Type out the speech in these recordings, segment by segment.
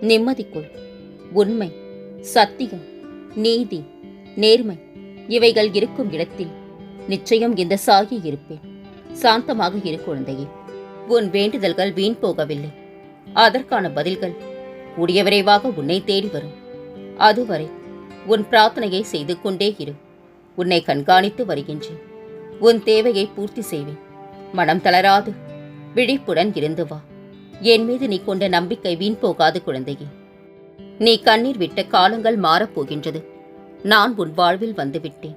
நிம்மதிக்குள் உண்மை சத்தியம் நீதி நேர்மை இவைகள் இருக்கும் இடத்தில் நிச்சயம் இந்த சாகி இருப்பேன். சாந்தமாக இரு குழந்தையே உன் வேண்டுதல்கள் வீண் போகவில்லை. அதற்கான பதில்கள் கூடிய விரைவாக உன்னை தேடி வரும். அதுவரை உன் பிரார்த்தனையை செய்து கொண்டே இரு. உன்னை கண்காணித்து வருகின்றேன். உன் தேவையை பூர்த்தி செய்வேன். மனம் தளராது. விழிப்புடன் இருந்து வா. என் மீது நீ கொண்ட நம்பிக்கை வீண் போகாது குழந்தையே. நீ கண்ணீர் விட்ட காலங்கள் மாறப்போகின்றது. நான் உன் வாழ்வில் வந்துவிட்டேன்.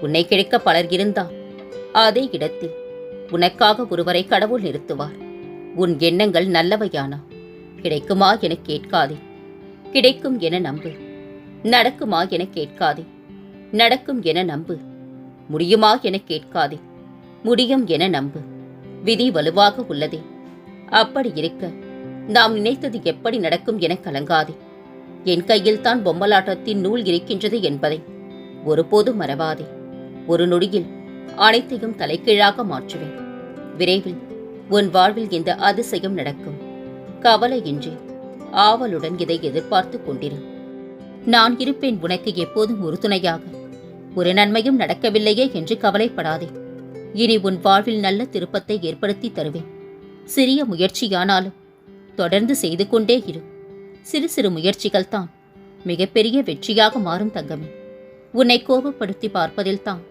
உன்னை கிடைக்க பலர் இருந்தால் அதே இடத்தில் உனக்காக ஒருவரை கடவுள் நிறுத்துவார். உன் எண்ணங்கள் நல்லவையானா? கிடைக்குமா என கேட்காதே. கிடைக்கும் என நம்பு. நடக்குமா என கேட்காதே. நடக்கும் என நம்பு. முடியுமா என கேட்காதே. முடியும் என நம்பு. விதி வலுவாக உள்ளதே. அப்படி இருக்க நாம் நினைத்தது எப்படி நடக்கும் என கலங்காதே. என் கையில் தான் பொம்மலாட்டத்தின் நூல் இருக்கின்றது என்பதை ஒருபோதும் மறவாதே. ஒரு நொடியில் அனைத்தையும் தலைகீழாக மாற்றுவேன். விரைவில் உன் வாழ்வில் இந்த அதிசயம் நடக்கும். கவலையின்றி ஆவலுடன் இதை எதிர்பார்த்து கொண்டிரு. நான் இருப்பேன் உனக்கு எப்போதும் உறுதுணையாக. ஒரு நன்மையும் நடக்கவில்லையே என்று கவலைப்படாதே. இனி உன் வாழ்வில் நல்ல திருப்பத்தை ஏற்படுத்தி தருவேன். சிறிய முயற்சியானாலும் தொடர்ந்து செய்து கொண்டே இரு. சிறு சிறு முயற்சிகள் தான் மிகப்பெரிய வெற்றியாக மாறும் தங்கமே. உன்னை கோபப்படுத்தி பார்ப்பதில்தான்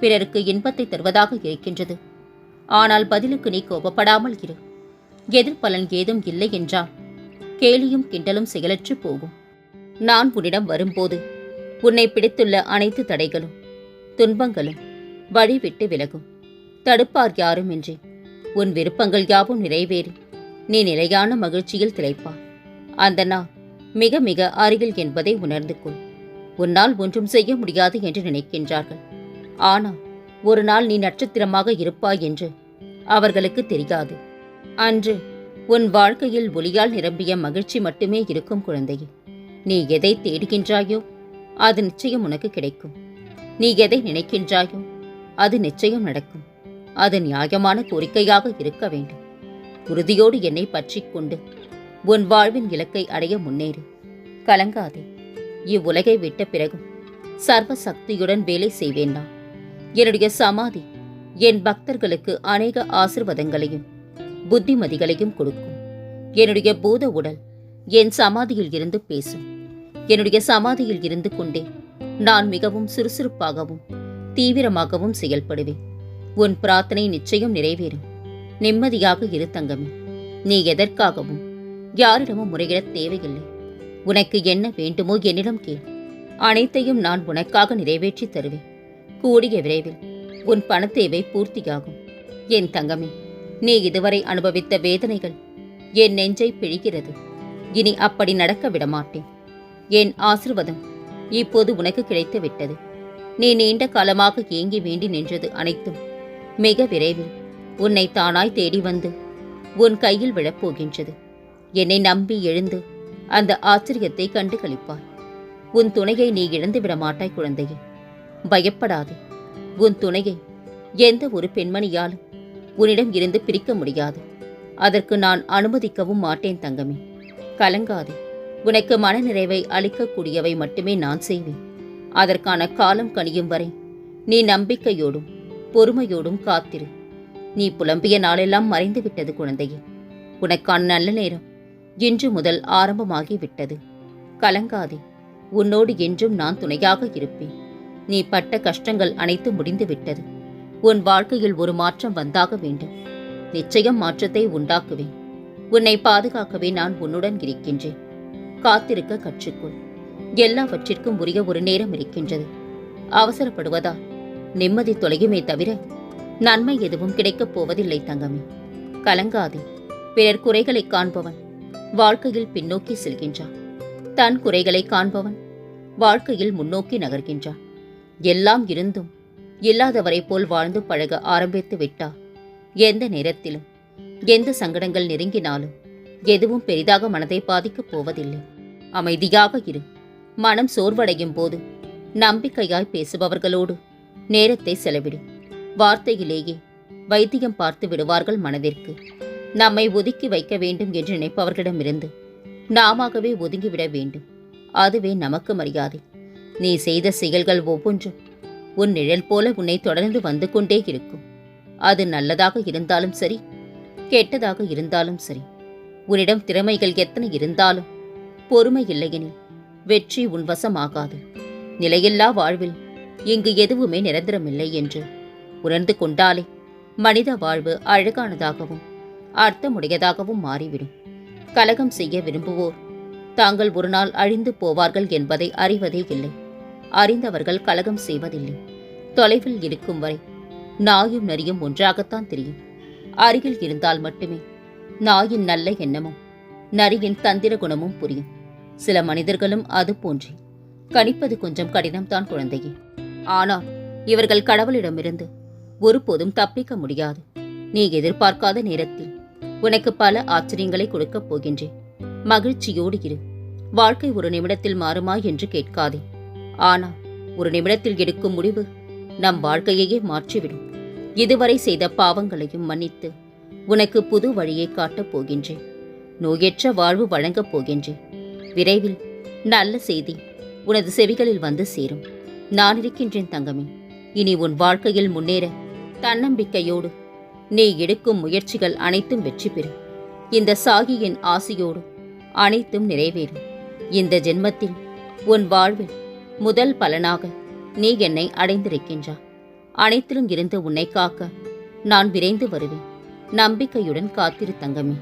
பிறருக்கு இன்பத்தை தருவதாக இருக்கின்றது. ஆனால் பதிலுக்கு நீ கோபப்படாமல் இரு. எதிர்பலன் ஏதும் இல்லை என்றால் கேலியும் கிண்டலும் செயலற்று போகும். நான் உன்னிடம் வரும்போது உன்னை பிடித்துள்ள அனைத்து தடைகளும் துன்பங்களும் வழிவிட்டு விலகும். தடுப்பார் யாருமின்றி உன் விருப்பங்கள் யாவும் நிறைவேறி. நீ நிலையான மகிழ்ச்சியில் திளைப்பாய் அந்த நாள் மிக மிக அருகில் என்பதை உணர்ந்து கொள். உன்னால் ஒன்றும் செய்ய முடியாது என்று நினைக்கின்றார்கள். ஆனால் ஒரு நாள் நீ நட்சத்திரமாக இருப்பாய் என்று அவர்களுக்கு தெரியாது. அன்று உன் வாழ்க்கையில் ஒளியால் நிரம்பிய மகிழ்ச்சி மட்டுமே இருக்கும் குழந்தையே. நீ எதை தேடுகின்றாயோ அது நிச்சயம் உனக்கு கிடைக்கும். நீ எதை நினைக்கின்றாயோ அது நிச்சயம் நடக்கும். அது நியாயமான கோரிக்கையாக இருக்க வேண்டும். உறுதியோடு என்னை பற்றிக் கொண்டு உன் வாழ்வின் இலக்கை அடைய முன்னேறு. கலங்காதே. இவ்வுலகை விட்ட பிறகும் சர்வ சக்தியுடன் வேலை செய்வேன் நான். என்னுடைய சமாதி என் பக்தர்களுக்கு அநேக ஆசிர்வாதங்களையும் புத்திமதிகளையும் கொடுக்கும். என்னுடைய பூத உடல் என் சமாதியில் இருந்து பேசும். என்னுடைய சமாதியில் இருந்து கொண்டே நான் மிகவும் சுறுசுறுப்பாகவும் தீவிரமாகவும் செயல்படுவேன். உன் பிரார்த்தனை நிச்சயம் நிறைவேறும். நிம்மதியாக இரு தங்கமே. நீ எதற்காகவும் யாரிடமும் முறையிடத் தேவையில்லை. உனக்கு என்ன வேண்டுமோ என்னிடம் கேள். அனைத்தையும் நான் உனக்காக நிறைவேற்றி தருவேன். கூடிய விரைவில் உன் பணத்தேவை பூர்த்தியாகும். என் தங்கமே நீ இதுவரை அனுபவித்த வேதனைகள் என் நெஞ்சை பிழிகிறது. இனி அப்படி நடக்க விடமாட்டேன். என் ஆசிர்வாதம் இப்போது உனக்கு கிடைத்து விட்டது நீ நீண்ட காலமாக ஏங்கி வேண்டி நின்றது அனைத்தும் மிக விரைவில் உன்னை தானாய் தேடி வந்து உன் கையில் விழப்போகின்றது. என்னை நம்பி எழுந்து அந்த ஆச்சரியத்தை கண்டு கழிப்பாய் உன் துணையை நீ இழந்து விட மாட்டாய் குழந்தையே. பயப்படாதே. உன் துணையை எந்த ஒரு பெண்மணியாலும் உன்னிடம் இருந்து பிரிக்க முடியாது. அதற்கு நான் அனுமதிக்கவும் மாட்டேன் தங்கமே. கலங்காதே. உனக்கு மனநிறைவை அளிக்கக்கூடியவை மட்டுமே நான் செய்வேன். அதற்கான காலம் கனியும் வரை நீ நம்பிக்கையோடும் பொறுமையோடும் காத்திரு. நீ புலம்பிய நாளெல்லாம் மறைந்து விட்டது குழந்தையே. உனக்கான நல்ல நேரம் இன்று முதல் ஆரம்பமாகி விட்டது கலங்காதே. உன்னோடு என்றும் நான் துணையாக இருப்பேன். நீ பட்ட கஷ்டங்கள் அனைத்து முடிந்து விட்டது உன் வாழ்க்கையில் ஒரு மாற்றம் வந்தாக வேண்டும். நிச்சயம் மாற்றத்தை உண்டாக்குவேன். உன்னை பாதுகாக்கவே நான் உன்னுடன் இருக்கின்றேன். காத்திருக்க கற்றுக்கொள். எல்லாவற்றிற்கும் உரிய ஒரு நேரம் இருக்கின்றது. அவசரப்படுவதால் நிம்மதி தொலையுமே தவிர நன்மை எதுவும் கிடைக்கப் போவதில்லை தங்கமே. கலங்காதே. பிறர் குறைகளை காண்பவன் வாழ்க்கையில் பின்னோக்கி செல்கின்றான். தன் குறைகளை காண்பவன் வாழ்க்கையில் முன்னோக்கி நகர்கின்றான். எல்லாம் இருந்தும் இல்லாதவரை போல் வாழ்ந்து பழக ஆரம்பித்து விட்டால் எந்த நேரத்திலும் எந்த சங்கடங்கள் நெருங்கினாலும் எதுவும் பெரிதாக மனதை பாதிக்கப் போவதில்லை. அமைதியாக இரு. மனம் சோர்வடையும் போது நம்பிக்கையாய் பேசுபவர்களோடு நேரத்தை செலவிடு. வார்த்தையிலேயே வைத்தியம் பார்த்து விடுவார்கள் மனதிற்கு. நம்மை ஒதுக்கி வைக்க வேண்டும் என்று நினைப்பவர்களிடமிருந்து நாமாகவே ஒதுங்கிவிட வேண்டும். அதுவே நமக்கு மரியாதை. நீ செய்த செயல்கள் ஒவ்வொன்றும் உன் நிழல் போல உன்னை தொடர்ந்து வந்து கொண்டே இருக்கும். அது நல்லதாக இருந்தாலும் சரி கெட்டதாக இருந்தாலும் சரி. உன்னிடம் திறமைகள் எத்தனை இருந்தாலும் பொறுமை இல்லையெனில் வெற்றி உன்வசமாகாது நிலையில்லா வாழ்வில் இங்கு எதுவுமே நிரந்தரமில்லை என்று. உணர்ந்து கொண்டாலே மனித வாழ்வு அழகானதாகவும் அர்த்தமுடையதாகவும் மாறிவிடும். கலகம் செய்ய விரும்புவோர் தாங்கள் ஒரு நாள் அழிந்து போவார்கள் என்பதை அறிவதே இல்லை. அறிந்தவர்கள் கலகம் செய்வதில்லை. தொலைவில் இருக்கும் வரை நாயும் நரியும் ஒன்றாகத்தான் தெரியும். அருகில் இருந்தால் மட்டுமே நாயின் நல்ல எண்ணமும் நரியின் தந்திர குணமும் புரியும். சில மனிதர்களும் அது போன்றே. கணிப்பது கொஞ்சம் கடினம்தான் குழந்தையே. ஆனால் இவர்கள் கடவுளிடமிருந்து ஒருபோதும் தப்பிக்க முடியாது. நீ எதிர்பார்க்காத நேரத்தில் உனக்கு பல ஆச்சரியங்களை கொடுக்கப் போகின்றேன். மகிழ்ச்சியோடு இரு. வாழ்க்கை ஒரு நிமிடத்தில் மாறுமா என்று கேட்காதே. ஆனால் ஒரு நிமிடத்தில் எடுக்கும் முடிவு நம் வாழ்க்கையையே மாற்றிவிடும். இதுவரை செய்த பாவங்களையும் மன்னித்து உனக்கு புது வழியை காட்டப் போகின்றேன். நோயற்ற வாழ்வு வழங்கப் போகின்றேன். விரைவில் நல்ல செய்தி உனது செவிகளில் வந்து சேரும். நான் இருக்கின்றேன் தங்கமே. இனி உன் வாழ்க்கையில் முன்னேற தன்னம்பிக்கையோடு நீ எடுக்கும் முயற்சிகள் அனைத்தும் வெற்றி பெறும். இந்த சாகியின் ஆசையோடு அனைத்தும் நிறைவேறும். இந்த ஜென்மத்தில் உன் வாழ்வில் முதல் பலனாக நீ என்னை அடைந்திருக்கின்றாய் அனைத்திலும் இருந்து உன்னை காக்க நான் விரைந்து வருவேன். நம்பிக்கையுடன் காத்திரு தங்கமே.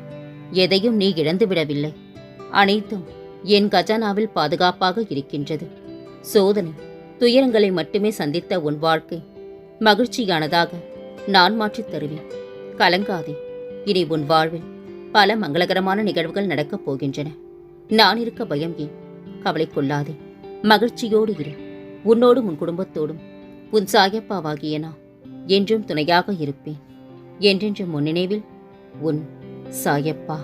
எதையும் நீ இழந்துவிடவில்லை அனைத்தும் என் கஜானாவில் பாதுகாப்பாக இருக்கின்றது. சோதனை துயரங்களை மட்டுமே சந்தித்த உன் வாழ்க்கை. மகிழ்ச்சியானதாக நான் மாற்றித் தருவேன். கலங்காதே. இனி உன் வாழ்வில் பல மங்களகரமான நிகழ்வுகள் நடக்கப் போகின்றன. நான் இருக்க பயம் ஏன்? கவலை கொள்ளாதே மகிழ்ச்சியோடு இரு. உன்னோடும் உன் குடும்பத்தோடும். உன் சாயப்பாவாகிய நான் என்றும் துணையாக இருப்பேன். என்றென்றும் முன்னினைவில் உன் சாயப்பா.